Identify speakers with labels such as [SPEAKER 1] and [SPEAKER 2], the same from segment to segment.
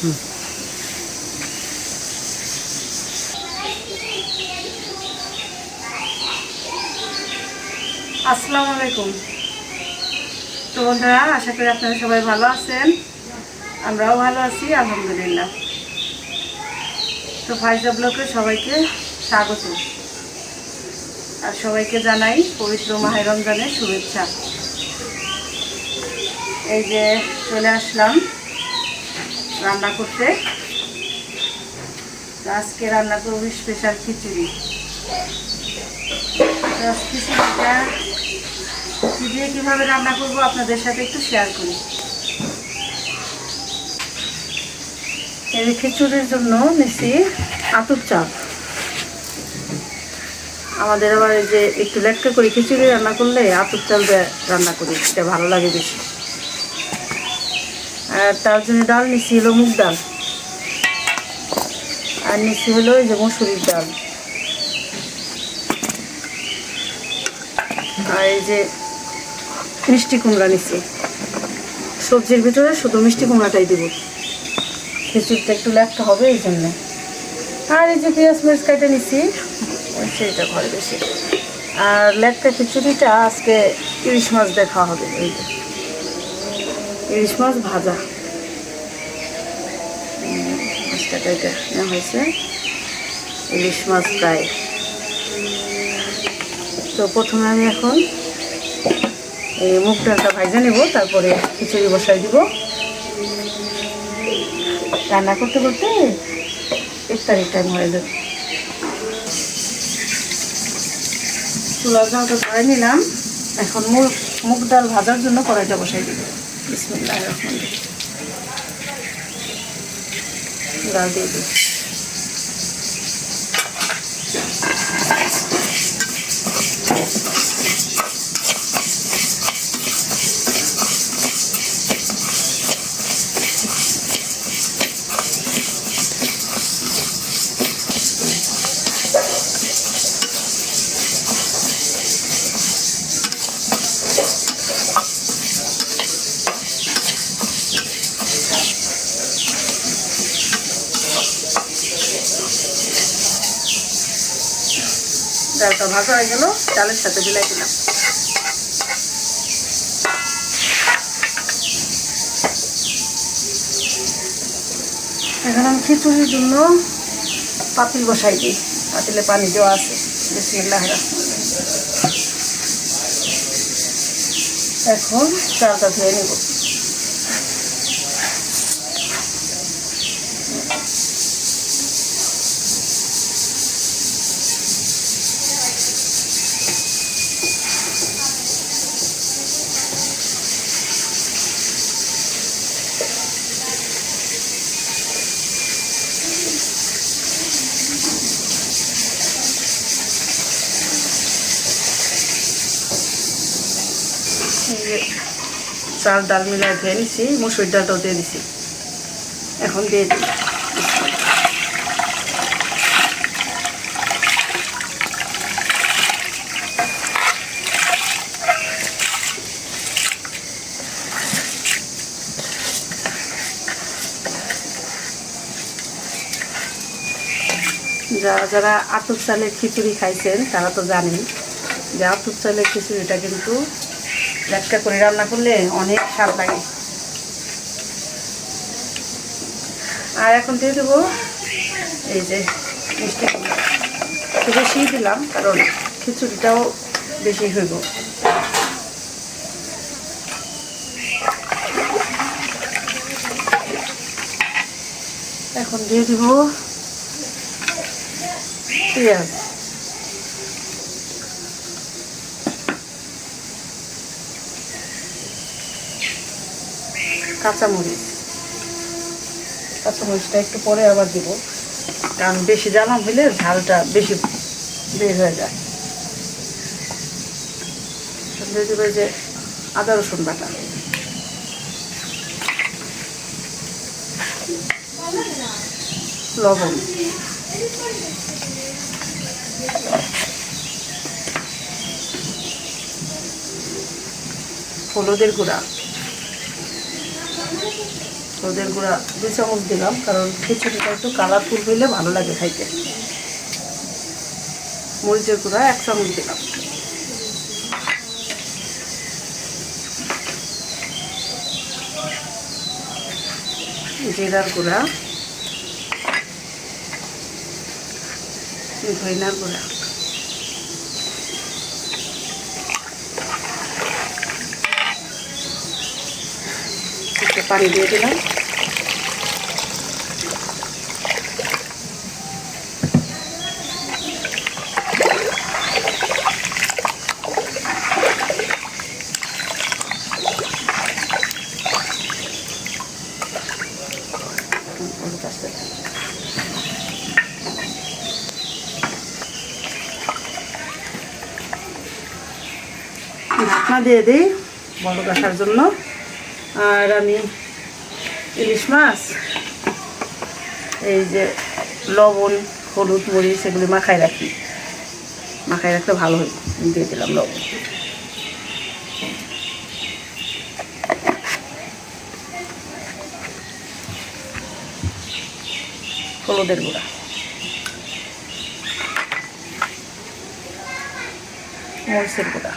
[SPEAKER 1] আসসালামু আলাইকুম। তো বন্ধুরা, আশা করি আপনারা সবাই ভালো আছেন। আমরাও ভালো আছি, আলহামদুলিল্লাহ। তো ফাইজা ব্লকে সবাইকে স্বাগত। আর সবাইকে জানাই পবিত্র মাহের রমজানের শুভেচ্ছা। এই যে চলে আসলাম। রান্না করতে। আজকে রান্না করব স্পেশাল খিচুড়ি। খিচুড়িটা কি কীভাবে রান্না করব আপনাদের সাথে একটু শেয়ার করি। এই খিচুড়ির জন্য নিচ্ছি আতুর চাপ। আমাদের আবার যে একটু লেটকা করে খিচুড়ি রান্না করলে আতুর চাল রান্না করি, এটা ভালো লাগে বেশি। আর তার জন্য ডাল নিচ্ছি হলো মুগ ডাল। আর নিচ্ছি হলো যে মসুরির ডাল। আর এই যে মিষ্টি কুমড়া নিচ্ছি সবজির ভিতরে শুধু মিষ্টি কুমড়াটাই দেবো। খিচুড়িটা একটু লেখতে হবে এই জন্য। আর এই যে পেঁয়াজ মরিচ কেটে নিচ্ছি সেইটা ঘরে বেশি আর লেখটা খিচুড়িটা আজকে ইলিশ মাছ দেখা হবে। এই যে। ইলিশ মাছ ভাজা। কেটে নেওয়া হয়েছে। ইলিশ মাছ ফ্রাই তো প্রথমে আমি এখন এই মুগ ডালটা ভাজা নেব, তারপরে খিচুড়ি বসাই দিব। রান্না করতে করতে ইফতারির টাইম হয়ে যাবে। চুলার জালটা ধরে নিলাম। এখন মুগ মুগ ডাল ভাজার জন্য কড়াইটা বসাই দিব। বিসমিল্লাহ রহমান ডাল দিয়ে দিই ডালটা ভাজা হয়ে গেল, ডালের সাথে বিলাই দিলাম। এখন আমি খিচুড়ির জন্য পাতিল বসাই দিই। পাতিলে পানি দেওয়া আছে, বিসমিল্লাহ রহমান এখন চালটা ধুয়ে নেব। চাল, ডাল মিলাই ধুয়ে নিছি, মুসুর ডালটাও দিয়ে দিছি এখন দিয়ে দিই যারা যারা আতপ চালের খিচুড়ি খাইছেন, তারা তো জানেন যে আতপ চালের খিচুড়িটা কিন্তু একটা করে রান্না করলে অনেক স্বাদ লাগে। আর এখন দিয়ে দেবো এই যে মিষ্টি একটু বেশিই দিলাম, কারণ খিচুড়িটাও বেশি হইব। এখন দিয়ে দিব পেঁয়াজ। কাঁচামরিচ। কাঁচামরিচটা একটু পরে আবার দিব। কারণ বেশি জ্বালাম হলে ঝালটা বেশি বের হয়ে যায়। দেবো যে আদা রসুন বাটা। লবণ। হলুদের গুঁড়া। হলুদের গুঁড়া দু চামচ দিলাম, কারণ খিচুড়িটা একটু কালারফুল হইলে ভালো লাগে খাইতে। মরিচের গুঁড়া এক চামচ দিলাম। জিরার গুঁড়া, ধইনার গুঁড়া একটু পানি দিয়ে দিলাম। দিয়ে দিই বড় কাটার জন্য। আর আমি ইলিশ মাছ, এই যে লবণ, হলুদ, মরিচ এগুলি মাখায় রাখি। মাখায় রাখলে ভালো হয়। দিয়ে দিলাম লবণ। হলুদের গুঁড়া। মরিচের গুঁড়া।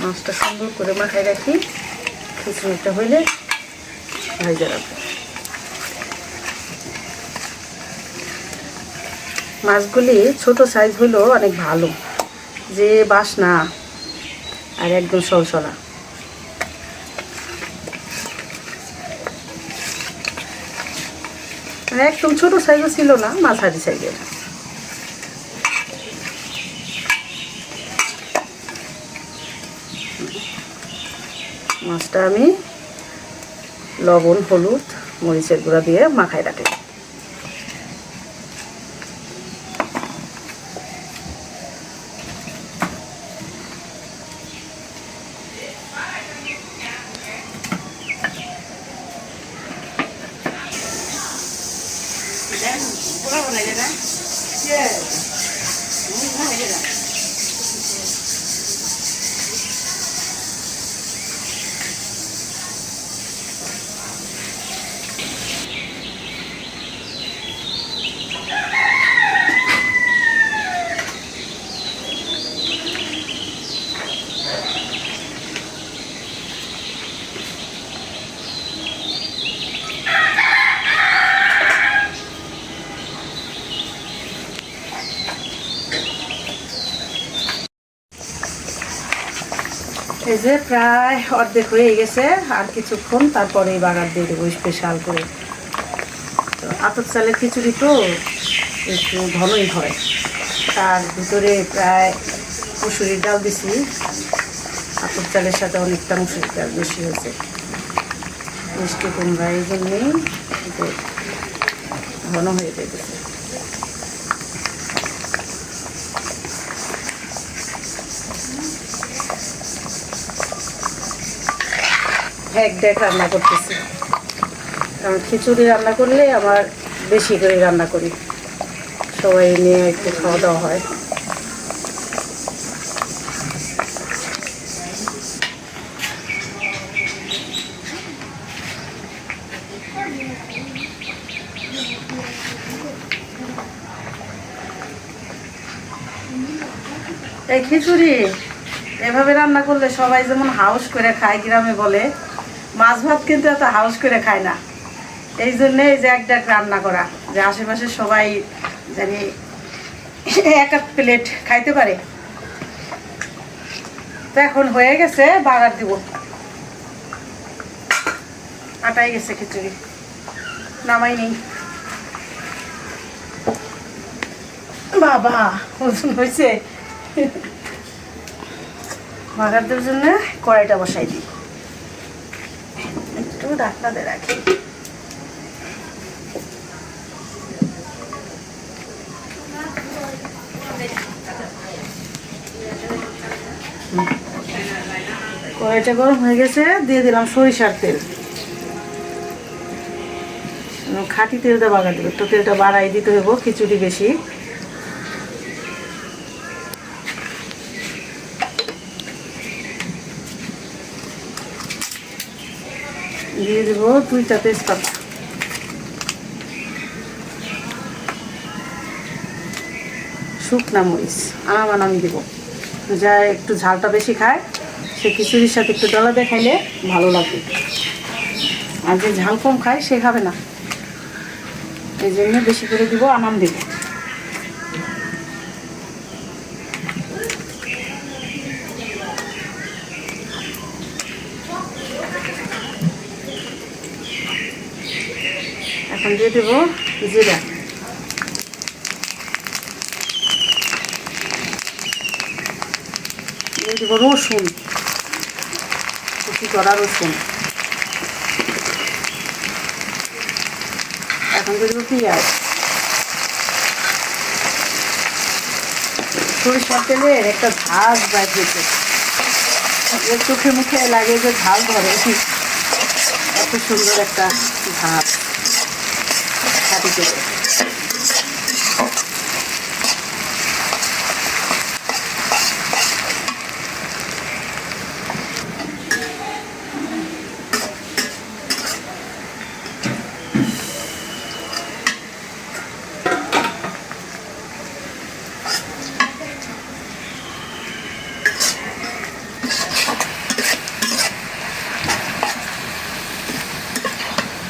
[SPEAKER 1] মাছটা সুন্দর করে মাখায় রাখি। খিচুড়িটা হইলে মাছগুলি ছোট সাইজ হইলেও অনেক ভালো, যে বাসনা আর একদম সলসলা মানে একদম ছোট সাইজও ছিল না, মাঝারি সাইজের। মাছটা আমি লবণ হলুদ মরিচের গুঁড়া দিয়ে মাখায় রাখি। এই যে প্রায় অর্ধেক হয়ে গেছে, আর কিছুক্ষণ তারপরে বাগার দিয়ে দেবো স্পেশাল করে। তো আতপ চালের খিচুড়ি তো একটু ঘনই হয়। তার ভিতরে প্রায় মুসুরির ডাল দিছি। আতপ চালের সাথে অনেকটা মুসুরির ডাল বেশি হয়েছে। মিষ্টি কুমড়া এই জন্যেই ঘন হয়ে যেতেছে এক ডেক রান্না করতেছি। কারণ খিচুড়ি রান্না করলে আমার বেশি করে রান্না করি। সবাই নিয়ে একটু খাওয়া দাওয়া হয়। এই খিচুড়ি এভাবে রান্না করলে সবাই যেমন হাউস করে খায়, গ্রামে বলে মাছ ভাত কিন্তু এত হাউস করে খায় না। এই জন্যে এই যে এক ডাক রান্না করা, যে আশেপাশে সবাই জানি এক এক প্লেট খাইতে পারে। তো এখন হয়ে গেছে, বাগার দিব। আটাই গেছে খিচুড়ি, নামাই নেই। বাবা, ওজন হয়েছে বাগারদের জন্য কড়াইটা বসাই দিই। একটু দিয়ে রাখি কড়াইটা গরম হয়ে গেছে, দিয়ে দিলাম সরিষার তেল। খাঁটি তেলটা বাগা দেবে তো তেলটা বাড়াই দিতে হইব খিচুড়ি বেশি। দিয়ে দেবো দুইটা তেজপাতা। শুকনা মরিচ আনাম আনামি দিব। যা একটু ঝালটা বেশি খায়, সে খিচুড়ির সাথে একটু ডলা দেখাইলে ভালো লাগবে আর যে ঝাল কম খায়, সে খাবে না। এই জন্য বেশি করে দিব আনাম দিব এখন দিয়ে দেবো। জিরা দেবো রসুন। কুচি করা রসুন। এখন দিয়ে দেবো পেঁয়াজ। সরিষার তেলের একটা ঝাঁজ বাজিয়েছে চোখে মুখে লাগে যে ঝাল ধরে। এত সুন্দর একটা ঝাঁজ তেলে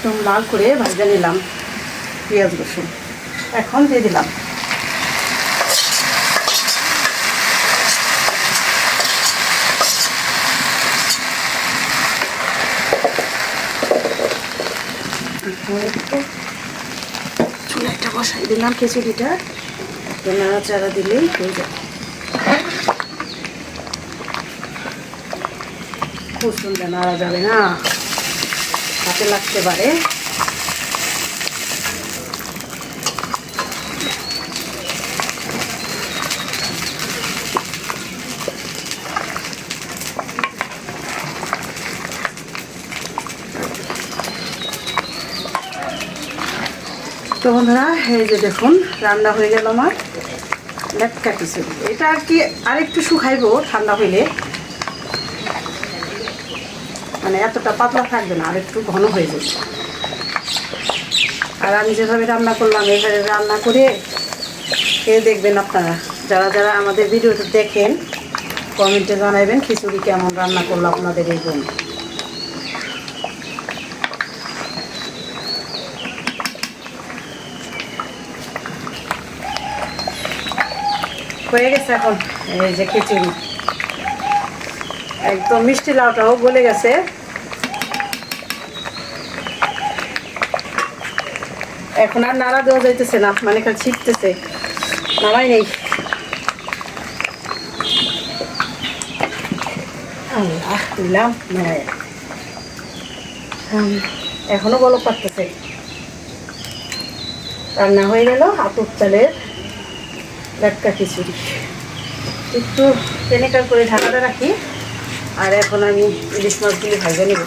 [SPEAKER 1] একদম লাল করে ভাজা নিলাম। পেঁয়াজ রসুন। এখন দিয়ে দিলাম। চুলাটা বসাই দিলাম খিচুড়িটা। একটু নাড়াচাড়া দিলেই হয়ে যাবে। খুব সুন্দর নাড়া যাবে না? হাতে লাগতে পারে তো বন্ধুরা, এই যে দেখুন, রান্না হয়ে গেল আমার। লেটকা খিচুড়ি এটা আর কি আরেকটু শুকাইবো, ঠান্ডা হইলে। মানে এতটা পাতলা থাকবে না, আর একটু ঘন হয়ে যাবে। আর আমি যেভাবে রান্না করলাম এইভাবে রান্না করে খেয়ে দেখবেন আপনারা। যারা যারা আমাদের ভিডিওটা দেখেন, কমেন্টে জানাবেন খিচুড়ি কেমন রান্না করল আপনাদের এই বোন হয়ে গেছে এখন, এই যে খিচুড়ি। একদম মিষ্টি লাউটাও গলে গেছে। এখন আর নাড়া দেওয়া যাইতেছে না মানে খালি ছিটতেছে। নামাই নেই। এখনও বলক পারতেছে। রান্না হয়ে গেল আতুর চালের লাটকা খিচুড়ি। একটু টেনেকার করে ঢাকাটা রাখি, আর এখন আমি ইলিশ মাছগুলি ভাজে নেব।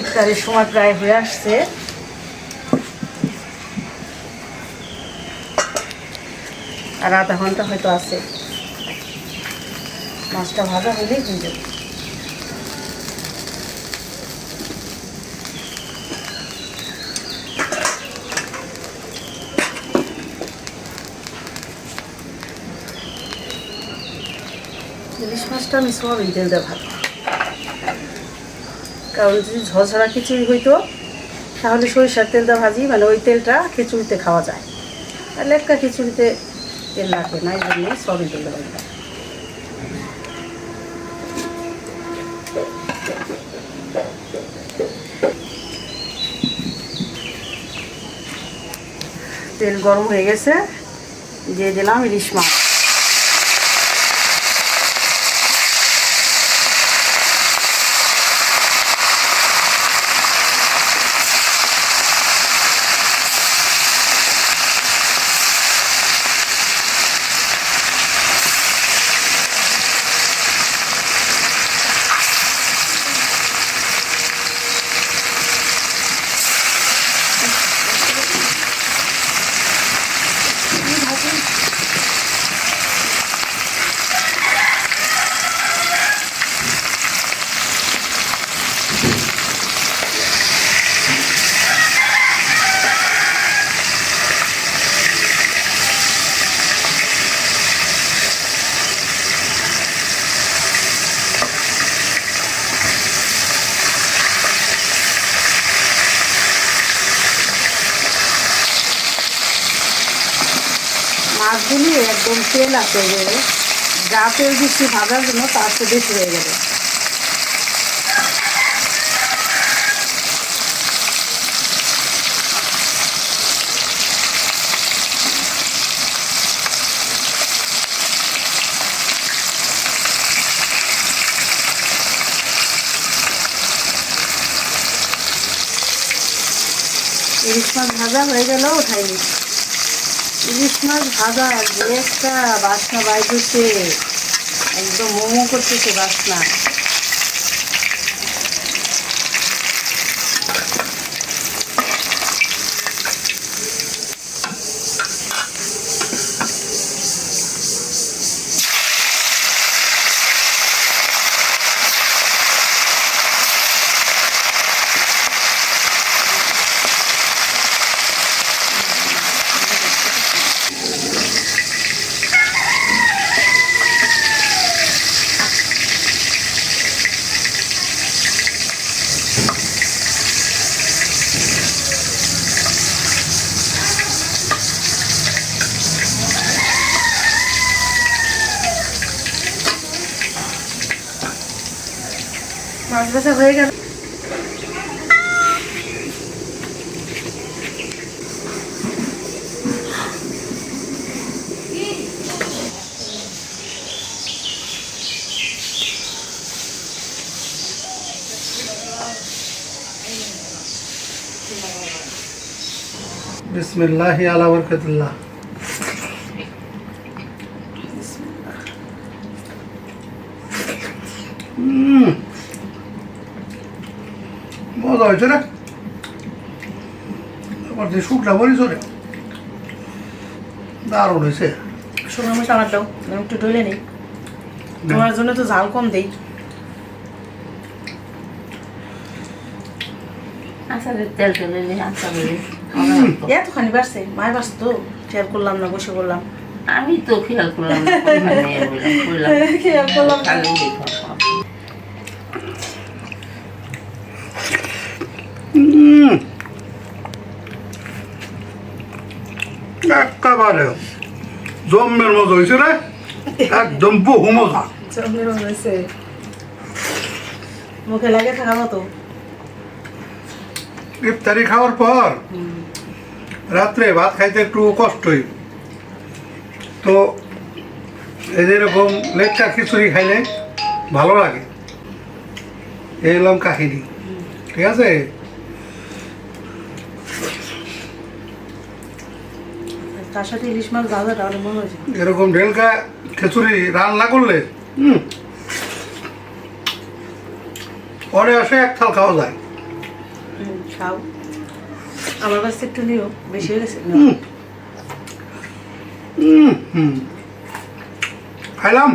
[SPEAKER 1] ইফতারের সময় প্রায় হয়ে আসছে। আর আধা ঘণ্টা হয়তো আছে। মাছটা ভাজা হলেই হয়ে মাছটা আমি তেল দিয়ে ভাত কারণ যদি ঝরঝরা খিচুড়ি হইতো, তাহলে সরিষার তেল দিয়ে ভাজি মানে ওই তেলটা খিচুড়িতে খাওয়া যায়। আর লেটকা খিচুড়িতে তেল লাগবে না, এই জন্য তেল দিয়ে ভাজি তেল গরম হয়ে গেছে, দিয়ে দিলাম ইলিশ মাছ। মাছগুলি একদম তেল আছে যে যা তেল দিচ্ছি ভাজার জন্য, তার চেয়ে বেশি হয়ে মাছ ভাজা হয়ে গেল উঠাইনি। ইলিশ মাছ ভাজা একটা বাসনা বাইরেছে একদম মোমো করতেছে বাসনা। মাছ ভাজা হয়ে গেল
[SPEAKER 2] বিসমিল্লাহি আলা বরকাতুল্লাহ উম, মজা হয়েছে রে আবার যে শুকনা মরিচ দারুণ হয়েছে।
[SPEAKER 1] শুকনো মরিচ আমার দাও আমি একটু নিই। তোমার জন্য তো ঝাল কম দেই।
[SPEAKER 3] আচ্ছা,
[SPEAKER 1] এতখানি বাড়ছে মায় বাড়ছে তো খেয়াল করলাম না বসে করলাম
[SPEAKER 3] আমি তো করলাম না,
[SPEAKER 1] খেয়াল করলাম না।
[SPEAKER 3] খালি দেখো।
[SPEAKER 2] উম, একেবারে। জম্মের মজা হয়েছে রে? একদম বহু মজা।
[SPEAKER 1] চমড়ে হয়েছে মুখে লাগে থাকা মতো।
[SPEAKER 2] ইফতারি খাওয়ার পর রাত্রে ভাত খাইতে একটু কষ্টই তো এই যেরকম লেটকা খিচুড়ি খাইলে ভালো লাগে। এই এলাম কাহিনী ঠিক আছে?
[SPEAKER 1] তার সাথে ইলিশ মাছ ভাজাটা অনেক মনে হয়েছে।
[SPEAKER 2] এরকম ঢেলকা খিচুড়ি রান্না করলে হুম। পরে আসে এক থাল খাওয়া যায়।
[SPEAKER 1] হুম, খাও। আমার কাছে একটু নিও বেশি হয়ে গেছে?
[SPEAKER 2] খাইলাম।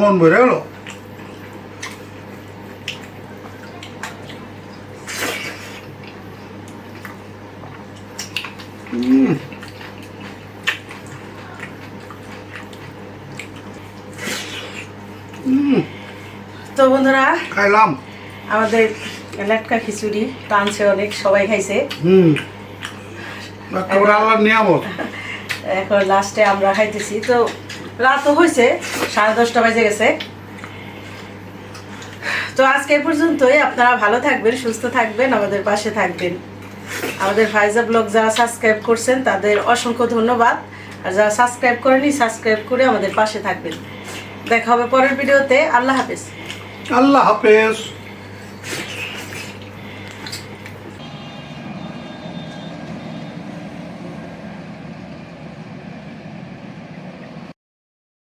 [SPEAKER 2] মন ভরে গেল।
[SPEAKER 1] তো বন্ধুরা
[SPEAKER 2] খাইলাম।
[SPEAKER 1] আমাদের লেটকা খিচুড়ি টানছে অনেক সবাই খাইছে।
[SPEAKER 2] হুম। একেবারে আল্লাহর নিয়ামত।
[SPEAKER 1] এখন লাস্টে আমরা খাইতেছি। তো রাত হয়েছে সাড়ে দশটা বাজে গেছে। তো আজকে পর্যন্তই। আপনারা ভালো থাকবেন সুস্থ থাকবেন আমাদের পাশে থাকবেন। আমাদের ফাইজা ব্লগ যারা সাবস্ক্রাইব করছেন, তাদের অসংখ্য ধন্যবাদ। আর যারা সাবস্ক্রাইব করেনি, সাবস্ক্রাইব করে আমাদের পাশে থাকবেন। দেখা হবে পরের ভিডিওতে। আল্লাহ হাফেজ।
[SPEAKER 2] আল্লাহ হাফেজ।